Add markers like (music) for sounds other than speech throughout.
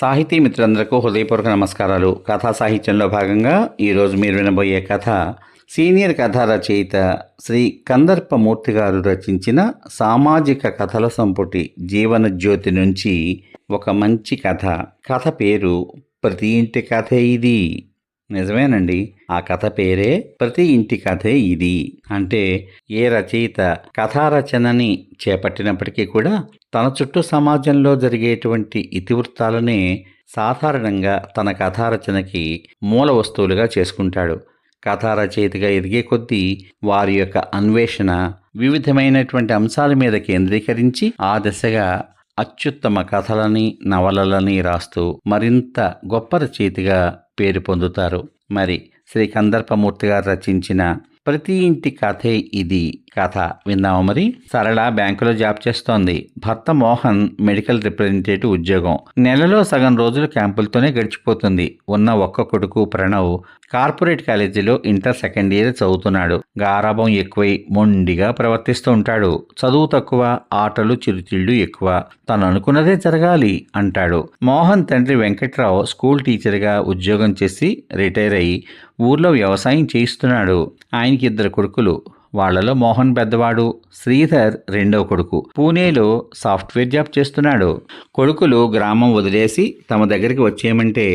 సాహితీ మిత్రులందరకు హృదయపూర్వక నమస్కారాలు. కథా సాహిత్యంలో భాగంగా ఈరోజు మీరు వినబోయే కథ సీనియర్ కథా రచయిత శ్రీ కందర్పమూర్తి గారు రచించిన సామాజిక కథల సంపుటి జీవన జ్యోతి నుంచి ఒక మంచి కథ. కథ పేరు ప్రతి ఇంటి కథే ఇది. నిజమేనండి. ఆ కథ పేరే ప్రతి ఇంటి కథే ఇది. అంటే ఏ రచయిత కథా రచనని చేపట్టినప్పటికీ కూడా తన చుట్టూ సమాజంలో జరిగేటువంటి ఇతివృత్తాలనే సాధారణంగా తన కథారచనకి మూల వస్తువులుగా చేసుకుంటాడు. కథా రచయితగా ఎదిగే కొద్దీ వారి యొక్క అన్వేషణ వివిధమైనటువంటి అంశాల మీద కేంద్రీకరించి ఆ దిశగా అత్యుత్తమ కథలని నవలలని రాస్తూ మరింత గొప్ప రచయితగా పేరు పొందుతారు. మరి శ్రీ కందర్పమూర్తి గారు రచించిన ప్రతి ఇంటి కథే ఇది. కథ విన్నాము మరి? సరళ బ్యాంకులో జాబ్ చేస్తోంది. భర్త మోహన్ మెడికల్ రిప్రజెంటేటివ్ ఉద్యోగం. నెలలో సగం రోజులు క్యాంపులతోనే గడిచిపోతుంది. ఉన్న ఒక్క కొడుకు ప్రణవ్ కార్పొరేట్ కాలేజీలో ఇంటర్ సెకండ్ ఇయర్ చదువుతున్నాడు. గారాభం ఎక్కువై మొండిగా ప్రవర్తిస్తూ ఉంటాడు. చదువు తక్కువ ఆటలు చిరుతిళ్ళు ఎక్కువ. తను అనుకున్నదే జరగాలి అంటాడు. మోహన్ తండ్రి వెంకట్రావు స్కూల్ టీచర్గా ఉద్యోగం చేసి రిటైర్ అయ్యి ఊర్లో వ్యవసాయం చేయిస్తున్నాడు. ఆయనకి ఇద్దరు కొడుకులు. వాళ్ళలో మోహన్ పెద్దవాడు శ్రీధర్ రెండవ కొడుకు. పూణేలో సాఫ్ట్వేర్ జాబ్ చేస్తున్నాడు. కొడుకులు గ్రామం వదిలేసి తమ దగ్గరికి వచ్చేయమంటే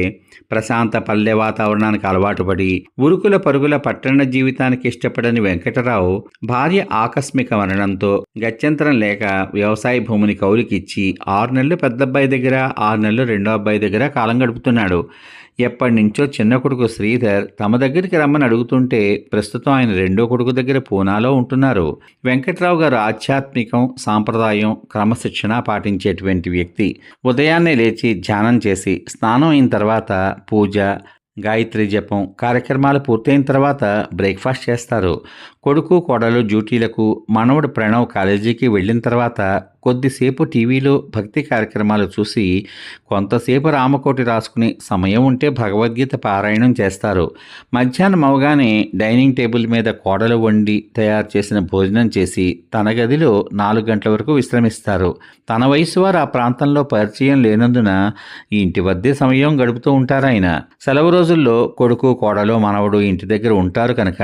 ప్రశాంత పల్లె వాతావరణానికి అలవాటు పడి ఉరుకుల పరుగుల పట్టణ జీవితానికి ఇష్టపడని వెంకటరావు భార్య ఆకస్మిక మరణంతో గత్యంతరం లేక వ్యవసాయ భూమిని కౌలుకిచ్చి ఆరు నెలలు పెద్దబ్బాయి దగ్గర ఆరు నెలలు రెండో అబ్బాయి దగ్గర కాలం గడుపుతున్నాడు. ఎప్పటి నుంచో చిన్న కొడుకు శ్రీధర్ తమ దగ్గరికి రమ్మని అడుగుతుంటే ప్రస్తుతం ఆయన రెండో కొడుకు దగ్గర పూనాలో ఉంటున్నారు. వెంకట్రావు గారు ఆధ్యాత్మికం సాంప్రదాయం క్రమశిక్షణ పాటించేటువంటి వ్యక్తి. ఉదయాన్నే లేచి ధ్యానం చేసి స్నానం అయిన తర్వాత పూజ గాయత్రి జపం కార్యక్రమాలు పూర్తయిన తర్వాత బ్రేక్ఫాస్ట్ చేస్తారు. కొడుకు కోడలు డ్యూటీలకు మనవడు ప్రణవ్ కాలేజీకి వెళ్ళిన తర్వాత కొద్దిసేపు టీవీలో భక్తి కార్యక్రమాలు చూసి కొంతసేపు రామకోటి రాసుకుని సమయం ఉంటే భగవద్గీత పారాయణం చేస్తారు. మధ్యాహ్నం అవగానే డైనింగ్ టేబుల్ మీద కోడలు వండి తయారు చేసిన భోజనం చేసి తన గదిలో నాలుగు గంటల వరకు విశ్రమిస్తారు. తన వయసు వారు ఆ ప్రాంతంలో పరిచయం లేనందున ఇంటి వద్దే సమయం గడుపుతూ ఉంటారు ఆయన సెలవు రోజుల్లో కొడుకు కోడలు మనవడు ఇంటి దగ్గర ఉంటారు కనుక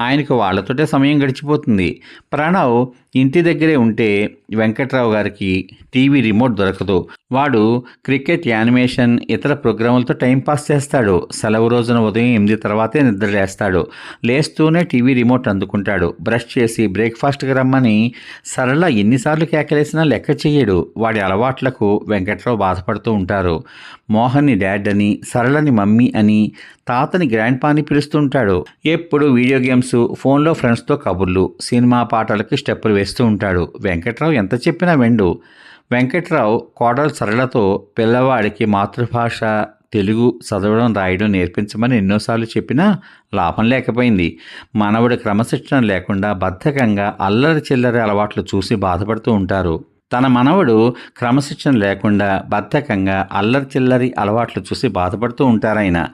ఆయనకు వాళ్ళతోటే సమయం గడిచిపోతుంది. ప్రణవ్ ఇంటి దగ్గరే ఉంటే వెంకట్రావు గారికి టీవీ రిమోట్ దొరకదు. వాడు క్రికెట్ యానిమేషన్ ఇతర ప్రోగ్రాములతో టైంపాస్ చేస్తాడు. సెలవు రోజున ఉదయం ఎనిమిది తర్వాతే నిద్ర లేస్తాడు. లేస్తూనే టీవీ రిమోట్ అందుకుంటాడు. బ్రష్ చేసి బ్రేక్ఫాస్ట్కి రమ్మని సరళ ఎన్నిసార్లు కేకలేసినా లెక్క చేయడు వాడి అలవాట్లకు వెంకట్రావు బాధపడుతూ ఉంటారు. మోహన్ని డాడ్ అని సరళని మమ్మీ అని తాతని గ్రాండ్ పాని పిలుస్తుంటాడు ఎప్పుడు వీడియో గేమ్స్ ఫోన్లో ఫ్రెండ్స్తో కబుర్లు సినిమా పాటలకి స్టెప్పులు వేస్తూ ఉంటాడు. వెంకట్రావు ఎంత చెప్పినా వెండు. వెంకట్రావు కోడలు సరళతో పిల్లవాడికి మాతృభాష తెలుగు చదవడం రాయడం నేర్పించమని ఎన్నోసార్లు చెప్పినా లాభం లేకపోయింది. మనవడి క్రమశిక్షణ లేకుండా బద్ధకంగా అల్లరి చిల్లరి అలవాట్లు చూసి బాధపడుతూ ఉంటారు. తన మనవడు క్రమశిక్షణ లేకుండా బద్ధకంగా అల్లరి చిల్లరి అలవాట్లు చూసి బాధపడుతూ ఉంటారాయన.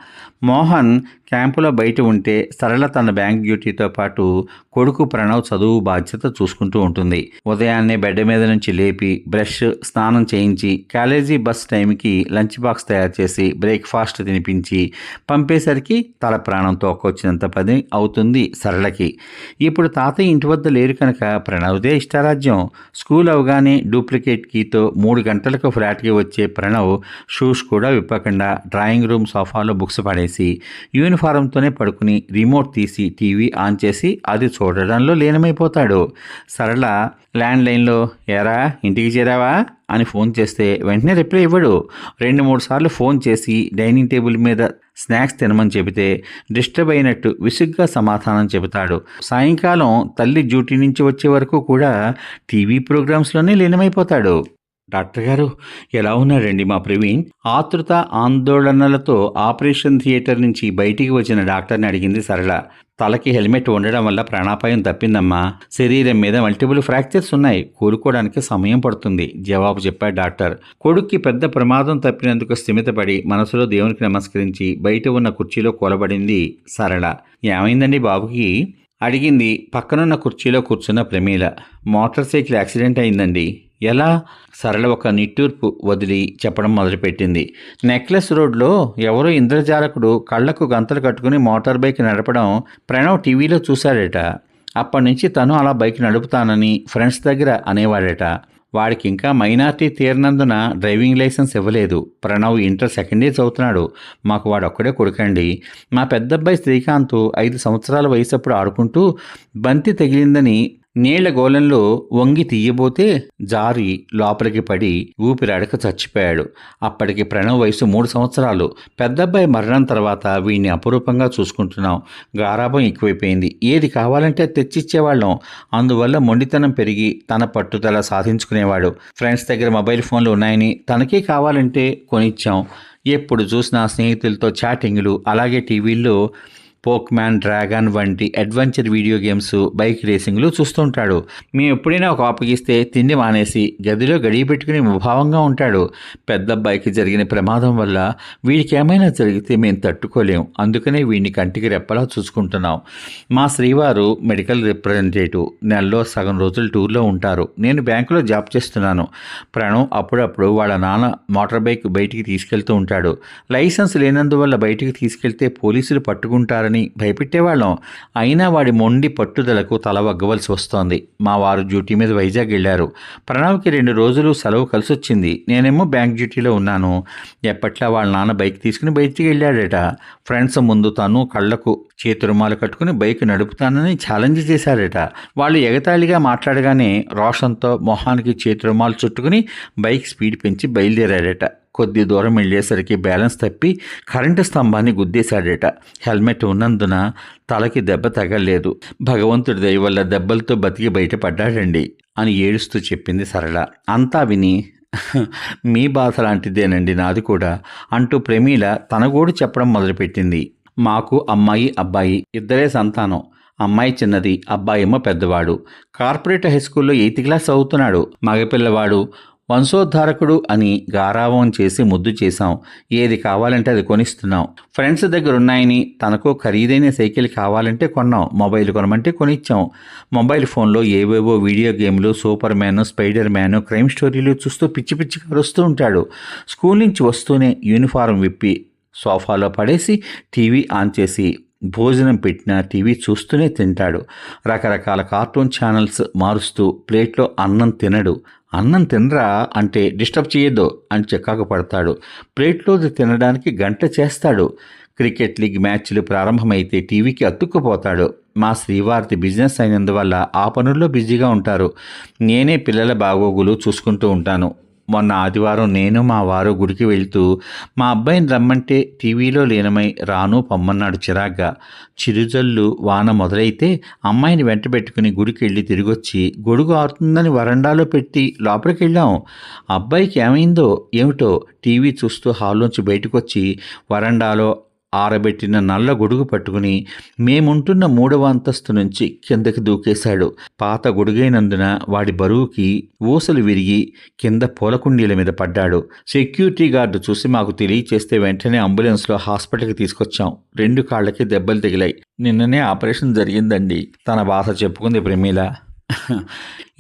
మోహన్ క్యాంపులో బయట ఉంటే సరళ తన బ్యాంక్ డ్యూటీతో పాటు కొడుకు ప్రణవ్ చదువు బాధ్యత చూసుకుంటూ ఉంటుంది. ఉదయాన్నే బెడ్ మీద నుంచి లేపి బ్రష్ స్నానం చేయించి కాలేజీ బస్ టైంకి లంచ్ బాక్స్ తయారు చేసి బ్రేక్ఫాస్ట్ తినిపించి పంపేసరికి తల ప్రాణం వచ్చినంత పని అవుతుంది సరళకి. ఇప్పుడు తాతయ్య ఇంటి వద్ద లేరు కనుక ప్రణవ్దే ఇష్టారాజ్యం. స్కూల్ అవగానే డూప్లికేట్ కీతో మూడు గంటలకు ఫ్లాట్కి వచ్చే ప్రణవ్ షూస్ కూడా విప్పకుండా డ్రాయింగ్ రూమ్ సోఫాలో బుక్స్ పడేసి యూనిఫారంతోనే పడుకుని రిమోట్ తీసి టీవీ ఆన్ చేసి అది చూడడంలో లీనమైపోతాడు. సరళ ల్యాండ్లైన్లో ఎరా ఇంటికి చేరావా? అని ఫోన్ చేస్తే వెంటనే రిప్లై ఇవ్వడు. రెండు మూడు సార్లు ఫోన్ చేసి డైనింగ్ టేబుల్ మీద స్నాక్స్ తినమని చెబితే డిస్టర్బ్ అయినట్టు విసుగ్గా సమాధానం చెబుతాడు. సాయంకాలం తల్లి డ్యూటీ నుంచి వచ్చే వరకు కూడా టీవీ ప్రోగ్రామ్స్లోనే లీనమైపోతాడు. డాక్టర్ గారు ఎలా ఉన్నారండి మా ప్రవీణ్? ఆతృత ఆందోళనలతో ఆపరేషన్ థియేటర్ నుంచి బయటికి వచ్చిన డాక్టర్ని అడిగింది సరళ. తలకి హెల్మెట్ ఉండడం వల్ల ప్రాణాపాయం తప్పిందమ్మా. శరీరం మీద మల్టిపుల్ ఫ్రాక్చర్స్ ఉన్నాయి. కోలుకోవడానికి సమయం పడుతుంది జవాబు చెప్పాడు డాక్టర్. కొడుక్కి పెద్ద ప్రమాదం తప్పినందుకు స్థిమితపడి మనసులో దేవునికి నమస్కరించి బయట ఉన్న కుర్చీలో కూలబడింది సరళ. ఏమైందండి బాబుకి? అడిగింది పక్కనున్న కుర్చీలో కూర్చున్న ప్రమీల. మోటార్ సైకిల్ యాక్సిడెంట్ అయిందండి. ఎలా సరళ ఒక నిట్టూర్పు వదిలి చెప్పడం మొదలుపెట్టింది. నెక్లెస్ రోడ్లో ఎవరో ఇంద్రజాలకుడు కళ్ళకు గంతలు కట్టుకుని మోటార్ బైక్ నడపడం ప్రణవ్ టీవీలో చూశాడట. అప్పటి నుంచి తను అలా బైక్ నడుపుతానని ఫ్రెండ్స్ దగ్గర అనేవాడట. వాడికి ఇంకా మైనార్టీ తీరినందున డ్రైవింగ్ లైసెన్స్ ఇవ్వలేదు. ప్రణవ్ ఇంటర్ సెకండ్ ఇయర్ చదువుతున్నాడు. మాకు వాడు ఒక్కడే కొడుకండి. మా పెద్దబ్బాయి శ్రీకాంత్ ఐదు సంవత్సరాల వయసు అప్పుడు ఆడుకుంటూ బంతి తగిలిందని నీళ్ళ గోళంలో వంగి తీయబోతే జారి లోపలికి పడి ఊపిరాడక చచ్చిపోయాడు. అప్పటికి ప్రణవ్ వయసు మూడు సంవత్సరాలు. పెద్దబ్బాయి మరణం తర్వాత వీడిని అపురూపంగా చూసుకుంటున్నాం. గారాభం ఎక్కువైపోయింది. ఏది కావాలంటే అది తెచ్చిచ్చేవాళ్ళం. అందువల్ల మొండితనం పెరిగి తన పట్టుదల సాధించుకునేవాడు. ఫ్రెండ్స్ దగ్గర మొబైల్ ఫోన్లు ఉన్నాయని తనకే కావాలంటే కొనిచ్చాం. ఎప్పుడు చూసినా స్నేహితులతో చాటింగ్లు అలాగే టీవీల్లో పోక్మ్యాన్ డ్రాగన్ వంటి అడ్వెంచర్ వీడియో గేమ్స్ బైక్ రేసింగ్లు చూస్తుంటాడు మేము ఎప్పుడైనా ఒక ఆపగిస్తే తిండి మానేసి గదిలో గడియ పెట్టుకుని ముభావంగా ఉంటాడు. పెద్ద అబ్బాయికి జరిగిన ప్రమాదం వల్ల వీడికి ఏమైనా జరిగితే మేము తట్టుకోలేం. అందుకనే వీడిని కంటికి రెప్పలా చూసుకుంటున్నాం. మా శ్రీవారు మెడికల్ రిప్రజెంటేటివ్. నెలలో సగం రోజులు టూర్లో ఉంటారు. నేను బ్యాంకులో జాబ్ చేస్తున్నాను. ప్రణవ్ అప్పుడప్పుడు వాళ్ళ నాన్న మోటార్ బైక్ బయటికి తీసుకెళ్తూ ఉంటాడు. లైసెన్స్ లేనందువల్ల బయటికి తీసుకెళ్తే పోలీసులు పట్టుకుంటారని భయపెట్టేవాళ్ళం. అయినా వాడి మొండి పట్టుదలకు తల వగ్గవలసి వస్తోంది. మా వారు డ్యూటీ మీద వైజాగ్ వెళ్ళారు. ప్రణవ్కి రెండు రోజులు సెలవు కలిసి వచ్చింది నేనేమో బ్యాంక్ డ్యూటీలో ఉన్నాను. ఎప్పట్లా వాళ్ళ నాన్న బైక్ తీసుకుని బయటికి వెళ్ళాడట. ఫ్రెండ్స్ ముందు తను కళ్ళకు చేతురుమాలు కట్టుకుని బైక్ నడుపుతానని ఛాలెంజ్ చేశారట. వాళ్ళు ఎగతాళిగా మాట్లాడగానే రోషంతో మొహానికి చేతురుమాలు చుట్టుకుని బైక్ స్పీడ్ పెంచి బయలుదేరాడట కొద్ది దూరం వెళ్ళేసరికి బ్యాలెన్స్ తప్పి కరెంటు స్తంభాన్ని గుద్దేశాడట. హెల్మెట్ ఉన్నందున తలకి దెబ్బ తగలేదు భగవంతుడి దయ వల్ల దెబ్బలతో బతికి బయటపడ్డాడండి అని ఏడుస్తూ చెప్పింది సరళ. అంతా విని (laughs) మీ బాధ లాంటిదేనండి నాది కూడా అంటూ ప్రమీల తన కూడా చెప్పడం మొదలుపెట్టింది. మాకు అమ్మాయి అబ్బాయి ఇద్దరే సంతానం. అమ్మాయి చిన్నది అబ్బాయేమో పెద్దవాడు. కార్పొరేట్ హై స్కూల్లో ఎయిత్ క్లాస్ చదువుతున్నాడు. మగపిల్లవాడు వంశోద్ధారకుడు అని గారావం చేసి ముద్దు చేశాం. ఏది కావాలంటే అది కొనిస్తున్నాం. ఫ్రెండ్స్ దగ్గర ఉన్నాయని తనకు ఖరీదైన సైకిల్ కావాలంటే కొన్నాం. మొబైల్ కొనమంటే కొనిచ్చాం. మొబైల్ ఫోన్లో ఏవేవో వీడియో గేమ్లు super man spider man crime స్టోరీలు చూస్తూ పిచ్చి పిచ్చి కరుస్తూ ఉంటాడు. స్కూల్ నుంచి వస్తూనే యూనిఫారం విప్పి సోఫాలో పడేసి టీవీ ఆన్ చేసి భోజనం పెట్టిన టీవీ చూస్తూనే తింటాడు. రకరకాల కార్టూన్ ఛానల్స్ మారుస్తూ ప్లేట్లో అన్నం తినడు. అన్నం తినరా అంటే డిస్టర్బ్ చేయొద్దు అని చెక్కాకు పడతాడు. ప్లేట్లోది తినడానికి గంట చేస్తాడు. క్రికెట్ లీగ్ మ్యాచ్లు ప్రారంభమైతే టీవీకి అతుక్కుపోతాడు. మా శ్రీవారిది బిజినెస్ అయినందువల్ల ఆ పనుల్లో బిజీగా ఉంటారు. నేనే పిల్లల బాగోగులు చూసుకుంటూ ఉంటాను. మొన్న ఆదివారం నేను మా వారు గుడికి వెళ్తూ మా అబ్బాయిని రమ్మంటే టీవీలో లీనమై రాను పొమ్మన్నాడు చిరాగ్గా. చిరుజల్లు వాన మొదలైతే అమ్మాయిని వెంట పెట్టుకుని గుడికి వెళ్ళి తిరిగొచ్చి గొడుగు ఆరుతుందని వరండాలో పెట్టి లోపలికి వెళ్ళాం. అబ్బాయికి ఏమైందో ఏమిటో టీవీ చూస్తూ హాల్లోంచి బయటకు వచ్చి వరండాలో ఆరబెట్టిన నల్ల గొడుగు పట్టుకుని మేముంటున్న మూడవ అంతస్తు నుంచి కిందకి దూకేశాడు. పాత గొడుగైనందున వాడి బరువుకి ఊసలు విరిగి కింద పూలకుండీల మీద పడ్డాడు. సెక్యూరిటీ గార్డు చూసి మాకు తెలియచేస్తే వెంటనే అంబులెన్స్లో హాస్పిటల్కి తీసుకొచ్చాం. రెండు కాళ్ళకి దెబ్బలు తగిలాయి. నిన్ననే ఆపరేషన్ జరిగిందండి. తన బాధ చెప్పుకుంది ప్రమీల.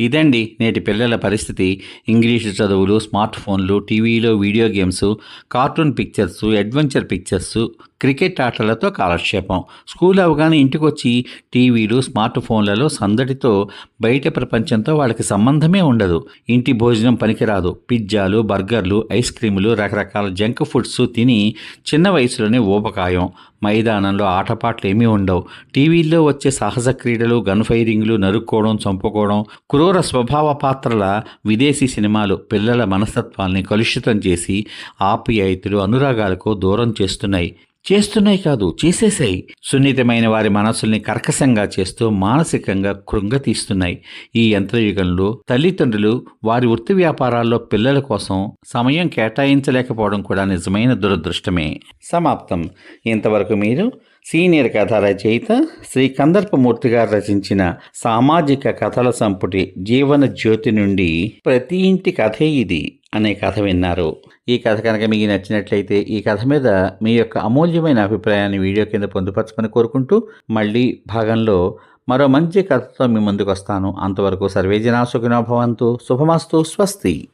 ఇదండి నేటి పిల్లల పరిస్థితి. ఇంగ్లీషు చదువులు స్మార్ట్ ఫోన్లు టీవీలో video games cartoon pictures adventure pictures cricket ఆటలతో కాలక్షేపం. స్కూల్ అవగానే ఇంటికి వచ్చి టీవీలు స్మార్ట్ ఫోన్లలో సందడితో బయట ప్రపంచంతో వాళ్ళకి సంబంధమే ఉండదు. ఇంటి భోజనం పనికిరాదు. పిజ్జాలు బర్గర్లు ఐస్ క్రీములు రకరకాల జంక్ ఫుడ్స్ తిని చిన్న వయసులోనే ఊపకాయం మైదానంలో ఆటపాటలు ఏమీ ఉండవు. టీవీల్లో వచ్చే సాహస క్రీడలు గన్ ఫైరింగ్లు నరుక్కోవడం చంపుకోవడం క్రూర స్వభావ పాత్రల విదేశీ సినిమాలు పిల్లల మనస్తత్వాల్ని కలుషితం చేసి ఆప్యాయతలు అనురాగాలకు దూరం చేస్తున్నాయి. చేస్తున్నాయి కాదు చేసేసాయి. సున్నితమైన వారి మనసుల్ని కర్కశంగా చేస్తూ మానసికంగా కృంగతీస్తున్నాయి ఈ యంత్రయుగంలో తల్లిదండ్రులు వారి వృత్తి వ్యాపారాల్లో పిల్లల కోసం సమయం కేటాయించలేకపోవడం కూడా నిజమైన దురదృష్టమే. సమాప్తం. ఇంతవరకు మీరు సీనియర్ కథ రచయిత శ్రీ కందర్పమూర్తి గారు రచించిన సామాజిక కథల సంపుటి జీవన జ్యోతి నుండి ప్రతి ఇంటి కథే ఇది. అనే కథ విన్నారు. ఈ కథ కనుక మీకు నచ్చినట్లయితే ఈ కథ మీద మీ యొక్క అమూల్యమైన అభిప్రాయాన్ని వీడియో కింద పొందుపరచమని కోరుకుంటూ మళ్ళీ భాగంలో మరో మంచి కథతో మీ ముందుకు వస్తాను అంతవరకు సర్వేజనా సుఖినోభవంతు శుభమస్తు. స్వస్తి.